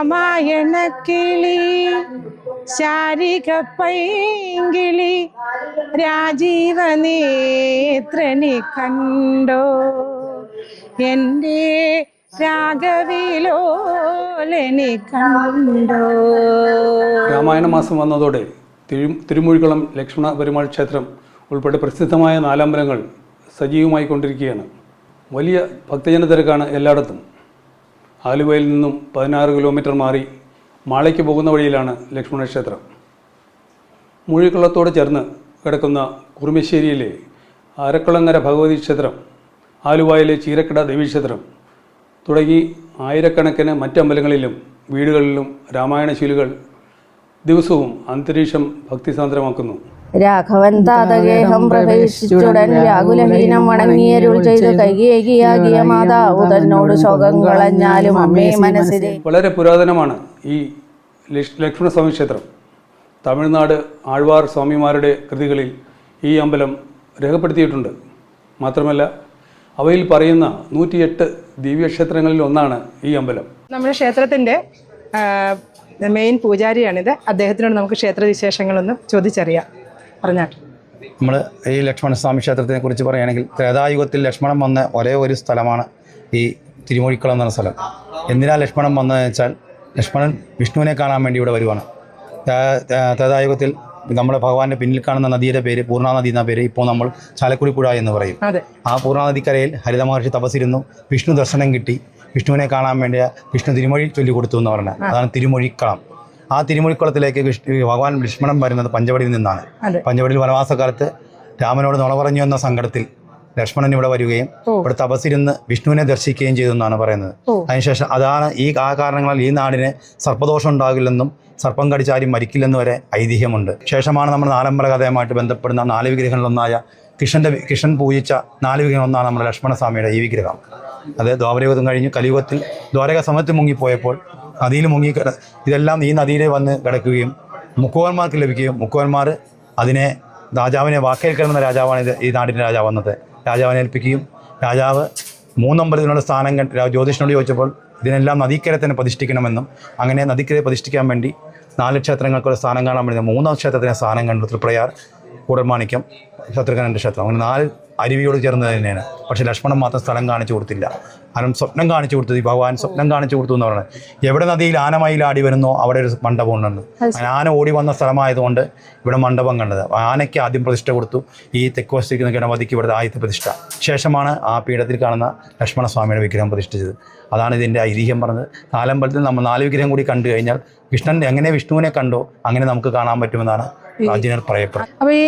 രാമായണ കിളി ശാരിക പൈങ്കിളി രാജീവ നേത്രനെ കണ്ടോ? എന്റെ രാഘവിലോലനെ കണ്ടോ? രാമായണ മാസം വന്നതോടെ തിരു തിരുമൂഴിക്കുളം ലക്ഷ്മണ പെരുമാൾ ക്ഷേത്രം ഉൾപ്പെടെ പ്രസിദ്ധമായ നാലമ്പലങ്ങൾ സജീവമായി കൊണ്ടിരിക്കുകയാണ്. വലിയ ഭക്തജന തിരക്കാണ് എല്ലായിടത്തും. ആലുവയിൽ നിന്നും പതിനാറ് കിലോമീറ്റർ മാറി മാളയ്ക്ക് പോകുന്ന വഴിയിലാണ് ലക്ഷ്മണ ക്ഷേത്രം. മുഴിക്കുളത്തോട് ചേർന്ന് കിടക്കുന്ന കുറുമശ്ശേരിയിലെ അരക്കുളങ്ങര ഭഗവതി ക്ഷേത്രം ആലുവയിലെ ചീരക്കട ദേവീക്ഷേത്രം തുടങ്ങി ആയിരക്കണക്കിന് മറ്റമ്പലങ്ങളിലും വീടുകളിലും രാമായണശീലുകൾ ദിവസവും അന്തരീക്ഷം ഭക്തിസാന്ദ്രമാക്കുന്നു. രാഘവൻ താതകേഹം പ്രവേശിച്ചുടൻ വ്യാകുലഹീനം വണങ്ങിയരുൾ ചെയ്ത് കൈകേകിയാകിയ മാതാവ് തന്നോട് ശോകം കളഞ്ഞാലും അമ്മേ മനസ്സിലെ വളരെ പുരാതനമാണ് ഈ ലക്ഷ്- ലക്ഷ്മണസ്വാമി ക്ഷേത്രം. തമിഴ്നാട് ആഴ്വാർ സ്വാമിമാരുടെ കൃതികളിൽ ഈ അമ്പലം രേഖപ്പെടുത്തിയിട്ടുണ്ട്. മാത്രമല്ല അവയിൽ പറയുന്ന നൂറ്റിയെട്ട് ദിവ്യക്ഷേത്രങ്ങളിൽ ഒന്നാണ് ഈ അമ്പലം. നമ്മുടെ ക്ഷേത്രത്തിന്റെ മെയിൻ പൂജാരിയാണിത്. അദ്ദേഹത്തിനോട് നമുക്ക് ക്ഷേത്ര വിശേഷങ്ങളൊന്നും ചോദിച്ചറിയാം. പറഞ്ഞാട്ടെ. നമ്മൾ ഈ ലക്ഷ്മണസ്വാമി ക്ഷേത്രത്തിനെ കുറിച്ച് പറയുകയാണെങ്കിൽ ത്രേതായുഗത്തിൽ ലക്ഷ്മണൻ വന്ന ഒരേ ഒരു സ്ഥലമാണ് ഈ തിരുമൊഴിക്കുളം എന്ന സ്ഥലം. എന്തിനാ ലക്ഷ്മണൻ വന്നതെന്ന് വെച്ചാൽ ലക്ഷ്മണൻ വിഷ്ണുവിനെ കാണാൻ വേണ്ടി ഇവിടെ വരുവാണ്. ത്രേ- ത്രേ- ത്രേതായുഗത്തിൽ നമ്മുടെ ഭഗവാന്റെ പിന്നിൽ കാണുന്ന നദിയുടെ പേര് പൂർണാനദി എന്ന പേര് ഇപ്പോൾ നമ്മൾ ചാലക്കുടി പുഴ എന്ന് പറയും. ആ പൂർണാനദിക്കരയിൽ ഹരിത മഹർഷി തപസ്സിരുന്നു. വിഷ്ണു ദർശനം കിട്ടി. വിഷ്ണുവിനെ കാണാൻ വേണ്ടി വിഷ്ണു തിരുമൊഴി ചൊല്ലിക്കൊടുത്തു എന്ന് പറഞ്ഞത്. അതാണ് തിരുമൊഴിക്കളം. ആ തിരുമുഴിക്കുളത്തിലേക്ക് ഭഗവാൻ ലക്ഷ്മണൻ വരുന്നത് പഞ്ചവടിയിൽ നിന്നാണ്. പഞ്ചവടിയിൽ വനവാസകാലത്ത് രാമനോട് നുണ പറഞ്ഞു എന്ന സങ്കടത്തിൽ ലക്ഷ്മണൻ ഇവിടെ വരികയും ഇവിടെ തപസ്സിരുന്ന് വിഷ്ണുവിനെ ദർശിക്കുകയും ചെയ്തു എന്നാണ് പറയുന്നത്. അതിനുശേഷം അതാണ് ഈ ആ കാരണങ്ങളാൽ ഈ നാടിന് സർപ്പദോഷം ഉണ്ടാകില്ലെന്നും സർപ്പം കടിച്ചാരും മരിക്കില്ലെന്നും വരെ ഐതിഹ്യമുണ്ട്. ശേഷമാണ് നമ്മൾ നാലമ്പല കഥയുമായിട്ട് ബന്ധപ്പെടുന്ന നാല് വിഗ്രഹങ്ങളിലൊന്നായ കൃഷ്ണന്റെ വി- കൃഷ്ണൻ പൂജിച്ച നാല് വിഗ്രഹം ഒന്നാണ് നമ്മുടെ ലക്ഷ്മണസ്വാമിയുടെ ഈ വിഗ്രഹം. അത് ദ്വാപരയുഗം കഴിഞ്ഞ് കലിയുഗത്തിൽ ദ്വാരക സമയത്ത് മുങ്ങിപ്പോയപ്പോൾ നദിയിൽ മുങ്ങി ഇതെല്ലാം ഈ നദിയിൽ വന്ന് കിടക്കുകയും മുക്കുവന്മാർക്ക് ലഭിക്കുകയും മുക്കുവന്മാർ അതിനെ രാജാവിനെ വാക്കേൽക്കണമെന്ന രാജാവാണ് ഇത് ഈ നാടിന്റെ രാജാവ് വന്നത്. രാജാവിനെ ഏൽപ്പിക്കുകയും രാജാവ് മൂന്നമ്പലത്തിനുള്ള സ്ഥാനം കണ്ട് ജ്യോതിഷനോട് ചോദിച്ചപ്പോൾ ഇതിനെല്ലാം നദീക്കരെ തന്നെ പ്രതിഷ്ഠിക്കണമെന്നും അങ്ങനെ നദിക്കരെ പ്രതിഷ്ഠിക്കാൻ വേണ്ടി നാല് ക്ഷേത്രങ്ങൾക്കുള്ള സ്ഥാനം കാണാൻ വേണ്ടി മൂന്നാം ക്ഷേത്രത്തിന് സ്ഥാനം കണ്ടു. തൃപ്രയാർ കൂടർമാണിക്കം ശത്രുഘ്നന്റെ ക്ഷേത്രം. അങ്ങനെ നാല് അരുവിയോട് ചേർന്നത് തന്നെയാണ്. പക്ഷേ ലക്ഷ്മണൻ മാത്രം സ്ഥലം കാണിച്ചു കൊടുത്തില്ല. കാരണം സ്വപ്നം കാണിച്ചു കൊടുത്തത് ഈ ഭഗവാൻ സ്വപ്നം കാണിച്ചു കൊടുത്തു എന്ന് പറയുന്നത്. എവിടെ നദിയിൽ ആനമയിൽ ആടി വരുന്നോ അവിടെ ഒരു മണ്ഡപം ഉണ്ടെന്ന്. അങ്ങനെ ആന ഓടി വന്ന സ്ഥലമായതുകൊണ്ട് ഇവിടെ മണ്ഡപം കണ്ടത്. ആനയ്ക്ക് ആദ്യം പ്രതിഷ്ഠ കൊടുത്തു. ഈ തെക്ക് വശത്തിരിക്കുന്ന ഗണപതിക്ക് ഇവിടുത്തെ ആദ്യത്തെ പ്രതിഷ്ഠ. ശേഷമാണ് ആ പീഠത്തിൽ കാണുന്ന ലക്ഷ്മണ ലക്ഷ്മണസ്വാമിയുടെ വിഗ്രഹം പ്രതിഷ്ഠിച്ചത്. അതാണ് ഇതിന്റെ ഐതിഹ്യം പറഞ്ഞത്. നാലമ്പലത്തിൽ നമ്മൾ നാല് വിഗ്രഹം കൂടി കണ്ടു കഴിഞ്ഞാൽ കൃഷ്ണൻ എങ്ങനെ വിഷ്ണുവിനെ കണ്ടോ അങ്ങനെ നമുക്ക് കാണാൻ പറ്റുമെന്നാണ് പ്രാചീനർ പറയപ്പെടുന്നത്. അപ്പൊ ഈ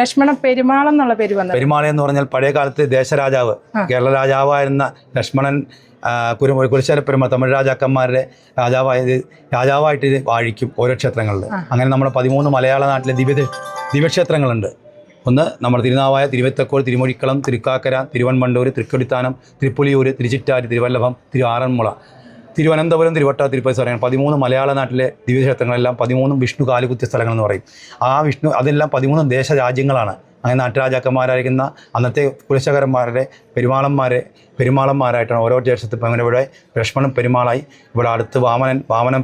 ലക്ഷ്മണ പെരുമാൾ എന്നുള്ള പേര് പെരുമാള എന്ന് പറഞ്ഞാൽ പഴയ കാലത്ത് ദേശരാജാവ് കേരള രാജാവായിരുന്ന ലക്ഷ്മണൻ കുരു കുരിശരപ്പെരുമ തമിഴ് രാജാക്കന്മാരുടെ രാജാവായത് രാജാവായിട്ട് ഇത് വാഴിക്കും ഓരോ ക്ഷേത്രങ്ങളിൽ അങ്ങനെ നമ്മുടെ പതിമൂന്ന് മലയാള നാട്ടിലെ ദിവ്യ ദിവ്യക്ഷേത്രങ്ങളുണ്ട്. ഒന്ന് നമ്മുടെ തിരുനാവായ തിരുവത്തക്കോൾ തിരുമൊഴിക്കളം തിരുക്കാക്കര തിരുവൻമണ്ടൂർ തൃക്കൊടിത്താനം തിരുപ്പുലിയൂർ തിരുച്ചിറ്റാരി തിരുവല്ലഭം തിരു ആറന്മുള തിരുവനന്തപുരം തിരുവട്ട തിരുപ്പതി സ്ഥലങ്ങൾ. പതിമൂന്ന് മലയാള നാട്ടിലെ ദിവ്യക്ഷേത്രങ്ങളെല്ലാം പതിമൂന്നും വിഷ്ണു കാലുകുത്തിയ സ്ഥലങ്ങൾ എന്ന് പറയും. ആ വിഷ്ണു അതെല്ലാം പതിമൂന്നും ദേശരാജ്യങ്ങളാണ്. അങ്ങനെ നാട്ടുരാജാക്കന്മാരായിരിക്കുന്ന അന്നത്തെ കുലശകരന്മാരുടെ പെരുമാളന്മാരെ പെരുമാളന്മാരായിട്ടാണ് ഓരോ ഇപ്പം അങ്ങനെ ഇവിടെ ലക്ഷ്മണൻ പെരുമാളായി. ഇവിടെ അടുത്ത് വാമനൻ വാമനൻ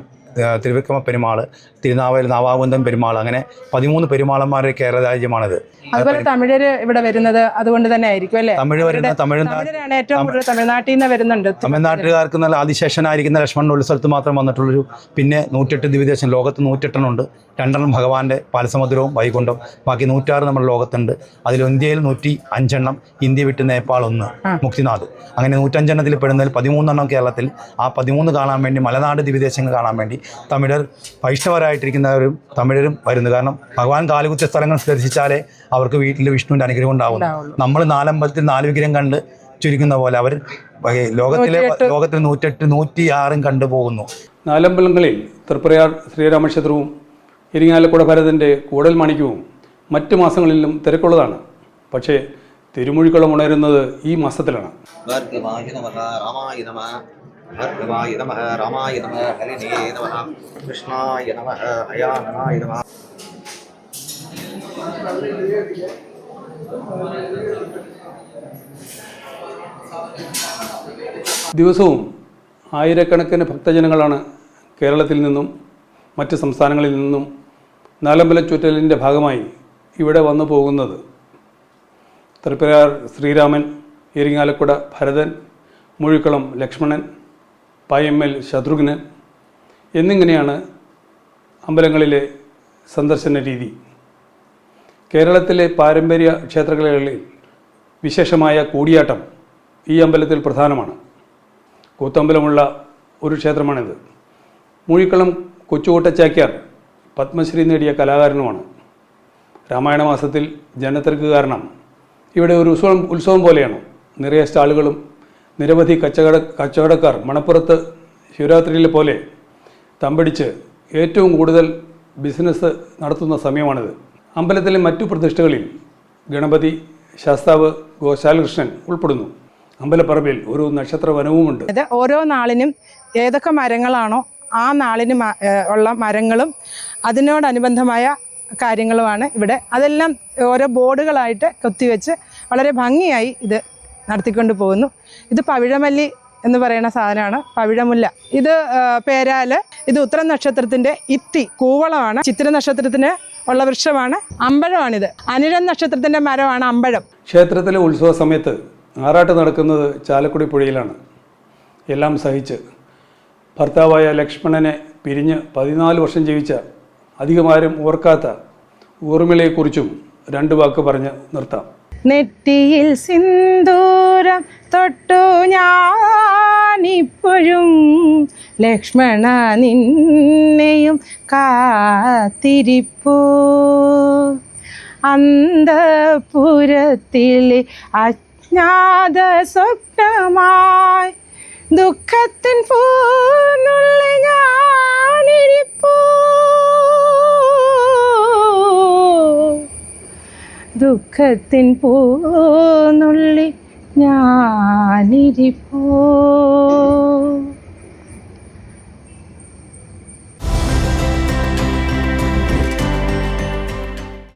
തിരുവിക്രമ പെരുമാൾ തിരുനാവയിൽ നാവാകുന്തം പെരുമാൾ അങ്ങനെ പതിമൂന്ന് പെരുമാളന്മാരുടെ കേരള രാജ്യമാണിത്. അതുപോലെ തമിഴര് ഇവിടെ വരുന്നത് അതുകൊണ്ട് തന്നെ ആയിരിക്കും അല്ലേ? തമിഴ് വരുന്ന തമിഴ് ഏറ്റവും കൂടുതൽ തമിഴ്നാട്ടിൽ നിന്ന് വരുന്നുണ്ട്. തമിഴ്നാട്ടുകാർക്ക് നല്ല അതിശേഷനായിരിക്കുന്ന ലക്ഷ്മണൻ ഒരു സ്ഥലത്ത് മാത്രം വന്നിട്ടുള്ളൊരു പിന്നെ നൂറ്റെട്ട് ദിവ്യദേശം ലോകത്ത് നൂറ്റെട്ടെണ്ണുണ്ട്. രണ്ടെണ്ണം ഭഗവാന്റെ പാലസമുദ്രവും വൈകുണ്ഠം. ബാക്കി നൂറ്റാറ് നമ്മുടെ ലോകത്തുണ്ട്. അതിൽ ഇന്ത്യയിൽ നൂറ്റി അഞ്ചെണ്ണം ഇന്ത്യ വിട്ട് നേപ്പാൾ ഒന്ന് മുക്തിനാഥ്. അങ്ങനെ നൂറ്റഞ്ചെണ്ണത്തിൽ പെടുന്നതിൽ പതിമൂന്നെണ്ണം കേരളത്തിൽ. ആ പതിമൂന്ന് കാണാൻ വേണ്ടി മലനാട് ദിവ്യദേശങ്ങൾ കാണാൻ വേണ്ടി തമിഴർ വൈഷ്ണവരായിട്ടിരിക്കുന്നവരും തമിഴരും വരുന്നു. കാരണം ഭഗവാൻ കാലുകുത്തിയ സ്ഥലങ്ങൾ ദർശിച്ചാലേ അവർക്ക് വീട്ടിൽ വിഷ്ണുവിന്റെ അനുഗ്രഹം ഉണ്ടാവും നമ്മൾ നാലമ്പലത്തിൽ നാല് വിഗ്രഹം കണ്ട് ചുരുക്കുന്ന പോലെ അവർ ലോകത്തിലെ ലോകത്തിൽ നൂറ്റെട്ട് നൂറ്റി ആറും കണ്ടുപോകുന്നു നാലമ്പലങ്ങളിൽ തൃപ്രയാർ ശ്രീരാമക്ഷേത്രവും ഇരിങ്ങാലക്കുട ഭരതന്റെ കൂടൽ മാണിക്യവും മറ്റ് മാസങ്ങളിലും തിരക്കുള്ളതാണ്. പക്ഷേ തിരുമുഴിക്കുളം ഉണരുന്നത് ഈ മാസത്തിലാണ്. ഭാർഗവായ നമ രാമായ നമ ഹരിനേ നമ കൃഷ്ണായ നമ അയാനായ നമ ദിവസവും ആയിരക്കണക്കിന് ഭക്തജനങ്ങളാണ് കേരളത്തിൽ നിന്നും മറ്റ് സംസ്ഥാനങ്ങളിൽ നിന്നും നാലമ്പല ചുറ്റലിന്റെ ഭാഗമായി ഇവിടെ വന്നു പോകുന്നത്. തൃപ്പരാർ ശ്രീരാമൻ ഇരിങ്ങാലക്കുട ഭരതൻ മുഴിക്കുളം ലക്ഷ്മണൻ പായമ്മൽ ശത്രുഘ്നൻ എന്നിങ്ങനെയാണ് അമ്പലങ്ങളിലെ സന്ദർശന രീതി. കേരളത്തിലെ പാരമ്പര്യ ക്ഷേത്രകലകളിൽ വിശേഷമായ കൂടിയാട്ടം ഈ അമ്പലത്തിൽ പ്രധാനമാണ്. കൂത്തമ്പലമുള്ള ഒരു ക്ഷേത്രമാണിത്. മൂഴിക്കളം കൊച്ചുകോട്ടച്ചാക്യാർ പത്മശ്രീ നേടിയ കലാകാരനുമാണ്. രാമായണ മാസത്തിൽ ജനത്തിരക്ക് കാരണം ഇവിടെ ഒരു ഉത്സവം ഉത്സവം പോലെയാണ്. നിറയെ സ്റ്റാളുകളും നിരവധി കച്ചവട കച്ചവടക്കാർ മണപ്പുറത്ത് ശിവരാത്രിയിലെ പോലെ തമ്പടിച്ച് ഏറ്റവും കൂടുതൽ ബിസിനസ് നടത്തുന്ന സമയമാണിത്. അമ്പലത്തിലെ മറ്റു പ്രതിഷ്ഠകളിൽ ഗണപതി ശാസ്താവ് ഗോശാലകൃഷ്ണൻ ഉൾപ്പെടുന്നു. അമ്പലപ്പറമ്പിൽ ഒരു നക്ഷത്ര വനവുമുണ്ട് അത് ഓരോ നാളിനും ഏതൊക്കെ മരങ്ങളാണോ ആ നാളിന് ഉള്ള മരങ്ങളും അതിനോടനുബന്ധമായ കാര്യങ്ങളുമാണ് ഇവിടെ. അതെല്ലാം ഓരോ ബോർഡുകളായിട്ട് കൊത്തിവെച്ച് വളരെ ഭംഗിയായി ഇത് നടത്തിക്കൊണ്ട് പോകുന്നു. ഇത് പവിഴമല്ലി എന്ന് പറയുന്ന സാധനമാണ്. പവിഴമുല്ല. ഇത് പേരാൽ. ഇത് ഉത്തര നക്ഷത്രത്തിന്റെ ഇത്തി കൂവളമാണ്. ചിത്ര നക്ഷത്രത്തിന് ഉള്ള വൃക്ഷമാണ്. അമ്പഴമാണിത്. അനിഴം നക്ഷത്രത്തിന്റെ മരമാണ് അമ്പഴം. ക്ഷേത്രത്തിലെ ഉത്സവ സമയത്ത് ആറാട്ട് നടക്കുന്നത് ചാലക്കുടി പുഴയിലാണ്. എല്ലാം സഹിച്ച് ഭർത്താവായ ലക്ഷ്മണനെ പിരിഞ്ഞ് പതിനാല് വർഷം ജീവിച്ച അധികമാരും ഓർക്കാത്ത ഊർമിളയെക്കുറിച്ചും രണ്ട് വാക്ക് പറഞ്ഞ് നിർത്താം. നെറ്റിയിൽ സിന്ദൂരം തൊട്ടു ഞാനിപ്പോഴും ലക്ഷ്മണ നിന്നെയും കാത്തിരിപ്പൂ. അന്തപുരത്തിലെ അജ്ഞാത സ്വപ്നമായി ദുഃഖത്തിൻ പൂന്നുള്ളിൽ ഞാനിരിപ്പൂ. ദുഃഖത്തിൻ പോന്നുള്ളി ഞാനിരിപ്പോ.